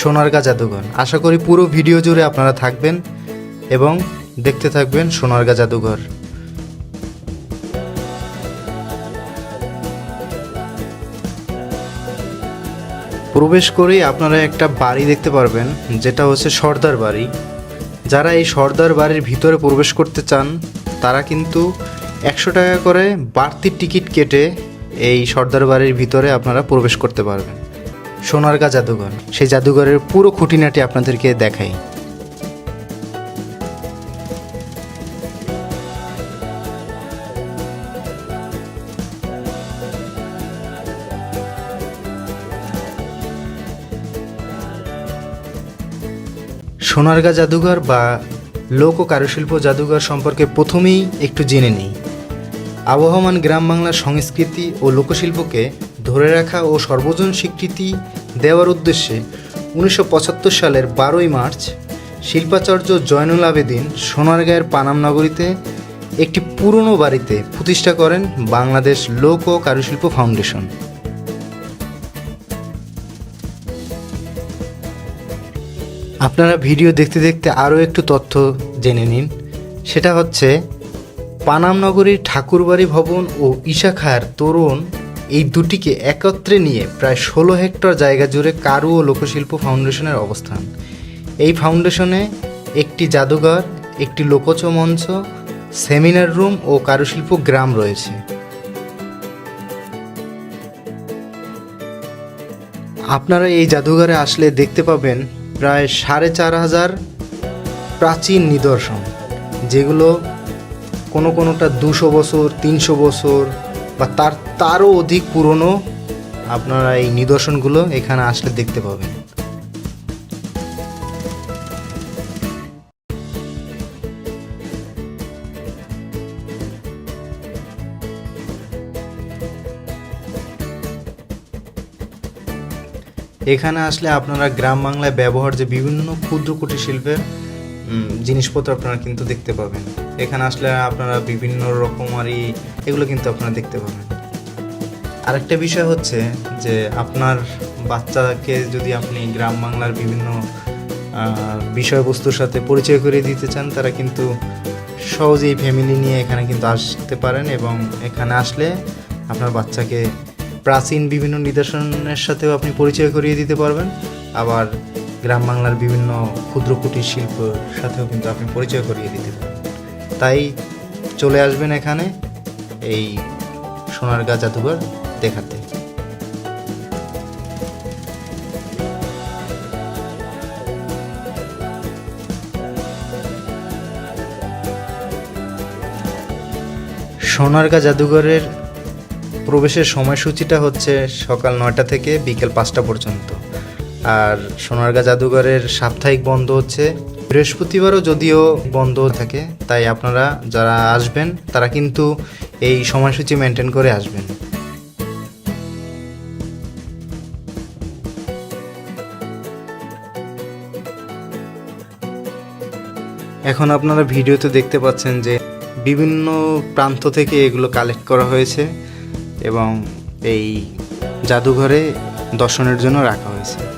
সোনারগা জাদুঘর। আশা করি পুরো ভিডিও জুড়ে আপনারা থাকবেন এবং দেখতে থাকবেন সোনারগা জাদুঘর। প্রবেশ করেই আপনারা একটা বাড়ি দেখতে পারবেন, যেটা হচ্ছে সর্দার বাড়ি। যারা এই সর্দার বাড়ির ভিতরে প্রবেশ করতে চান, তারা কিন্তু একশো টাকা করে বাড়তি টিকিট কেটে এই সর্দার বাড়ির ভিতরে আপনারা প্রবেশ করতে পারবেন। সোনারগা জাদুঘর। সেই জাদুঘরের পুরো খুঁটিনাটি আপনাদেরকে দেখাই। সোনারগা জাদুঘর বা লোক ও কারুশিল্প জাদুঘর সম্পর্কে প্রথমেই একটু জেনে নিই। আবহমান গ্রাম বাংলার সংস্কৃতি ও লোকশিল্পকে ধরে রাখা ও সর্বজন স্বীকৃতি দেওয়ার উদ্দেশ্যে উনিশশো পঁচাত্তর সালের বারোই মার্চ শিল্পাচার্য জয়নুল আবেদিন সোনারগাঁয়ের পানাম নগরীতে একটি পুরনো বাড়িতে প্রতিষ্ঠা করেন বাংলাদেশ লোক ও কারুশিল্প ফাউন্ডেশন। আপনারা ভিডিও দেখতে দেখতে আরও একটু তথ্য জেনে নিন। সেটা হচ্ছে, পানাম নগরীর ঠাকুরবাড়ি ভবন ও ঈশাখার তরুণ এই দুটিকে একত্রে নিয়ে প্রায় ষোলো হেক্টর জায়গা জুড়ে কারু ও লোকশিল্প ফাউন্ডেশনের অবস্থান। এই ফাউন্ডেশনে একটি জাদুঘর, একটি লোকচ মঞ্চ, সেমিনার রুম ও কারুশিল্প গ্রাম রয়েছে। আপনারা এই জাদুঘরে আসলে দেখতে পাবেন প্রায় সাড়ে চার হাজার প্রাচীন নিদর্শন, যেগুলো কোনো কোনোটা দুশো বছর, তিনশো বছর বা তার, তারও অধিক পুরনো আপনারা এই নিদর্শনগুলো এখানে আসলে দেখতে পাবেন। এখানে আসলে আপনারা গ্রাম বাংলায় ব্যবহার যে বিভিন্ন ক্ষুদ্র কুটির শিল্পের জিনিসপত্র আপনারা কিন্তু দেখতে পাবেন। এখানে আসলে আপনারা বিভিন্ন রকমারি এগুলো কিন্তু আপনারা দেখতে পাবেন। আরেকটা বিষয় হচ্ছে যে আপনার বাচ্চাকে যদি আপনি গ্রাম বাংলার বিভিন্ন বিষয়বস্তুর সাথে পরিচয় করিয়ে দিতে চান, তারা কিন্তু সহজেই ফ্যামিলি নিয়ে এখানে কিন্তু আসতে পারেন এবং এখানে আসলে আপনার বাচ্চাকে প্রাচীন বিভিন্ন নিদর্শনের সাথেও আপনি পরিচয় করিয়ে দিতে পারবেন। আবার গ্রাম বাংলার বিভিন্ন ক্ষুদ্র কুটির শিল্পর সাথেও কিন্তু আপনি পরিচয় করিয়ে দিতে পারবেন। তাই চলে আসবেন এখানে এই সোনারগাঁ জাদুঘর দেখাতে। সোনারগাঁ জাদুঘরের প্রবেশের সময়সূচিটা হচ্ছে সকাল নয়টা থেকে বিকেল পাঁচটা পর্যন্ত। আর সোনারগাঁ জাদুঘরের সাপ্তাহিক বন্ধ হচ্ছে বৃহস্পতিবারও যদিও বন্ধ থাকে, তাই আপনারা যারা আসবেন, তারা কিন্তু এই সময়সূচি মেনটেন করে আসবেন। এখন আপনারা ভিডিওতে দেখতে পাচ্ছেন যে বিভিন্ন প্রান্ত থেকে এগুলো কালেক্ট করা হয়েছে এবং এই জাদুঘরে দর্শনের জন্য রাখা হয়েছে।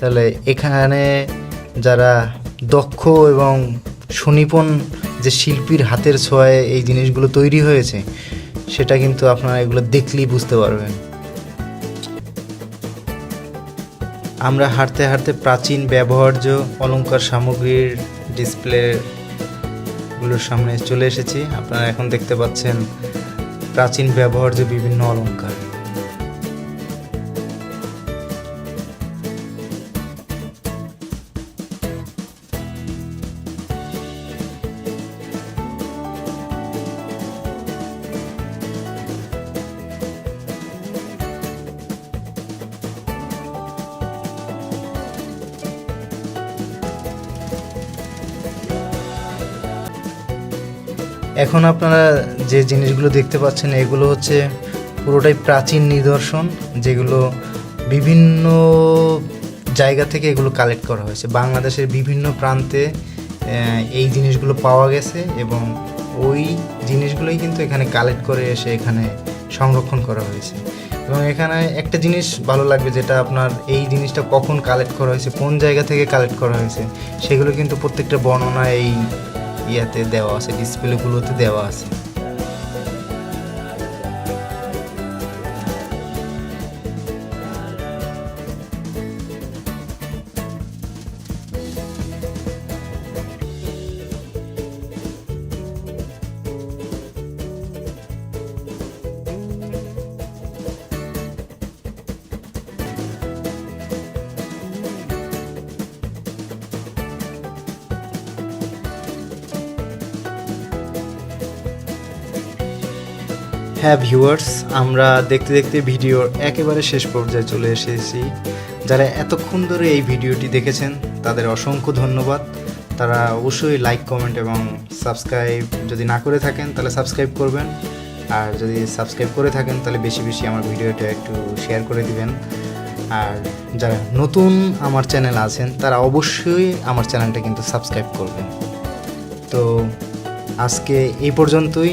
তাহলে এখানে যারা দক্ষ এবং সুনিপুণ যে শিল্পীর হাতের ছোঁয়ায় এই জিনিসগুলো তৈরি হয়েছে, সেটা কিন্তু আপনারা এগুলো দেখলেই বুঝতে পারবেন। আমরা হাঁটতে হাঁটতে প্রাচীন ব্যবহার্য অলঙ্কার সামগ্রীর ডিসপ্লেগুলোর সামনে চলে এসেছি। আপনারা এখন দেখতে পাচ্ছেন প্রাচীন ব্যবহার্য বিভিন্ন অলংকার। এখন আপনারা যে জিনিসগুলো দেখতে পাচ্ছেন, এগুলো হচ্ছে পুরোটাই প্রাচীন নিদর্শন, যেগুলো বিভিন্ন জায়গা থেকে এগুলো কালেক্ট করা হয়েছে। বাংলাদেশের বিভিন্ন প্রান্তে এই জিনিসগুলো পাওয়া গেছে এবং ওই জিনিসগুলোই কিন্তু এখানে কালেক্ট করে এসে এখানে সংরক্ষণ করা হয়েছে। এবং এখানে একটা জিনিস ভালো লাগবে, যেটা আপনার এই জিনিসটা কখন কালেক্ট করা হয়েছে, কোন জায়গা থেকে কালেক্ট করা হয়েছে, সেগুলো কিন্তু প্রত্যেকটা বর্ণনা এই ইয়াতে দেওয়া আছে ডিসপ্লেগুলোতে দেওয়া আছে। হ্যাঁ ভিউয়ার্স, আমরা দেখতে দেখতে ভিডিওর একেবারে শেষ পর্যায়ে চলে এসেছি। যারা এতক্ষণ ধরে এই ভিডিওটি দেখেছেন, তাদের অসংখ্য ধন্যবাদ। তারা অবশ্যই লাইক কমেন্ট এবং সাবস্ক্রাইব যদি না করে থাকেন, তাহলে সাবস্ক্রাইব করবেন। আর যদি সাবস্ক্রাইব করে থাকেন, তাহলে বেশি বেশি আমার ভিডিওটা একটু শেয়ার করে দিবেন। আর যারা নতুন আমার চ্যানেল আছেন, তারা অবশ্যই আমার চ্যানেলটা কিন্তু সাবস্ক্রাইব করবেন। তো আজকে এই পর্যন্তই।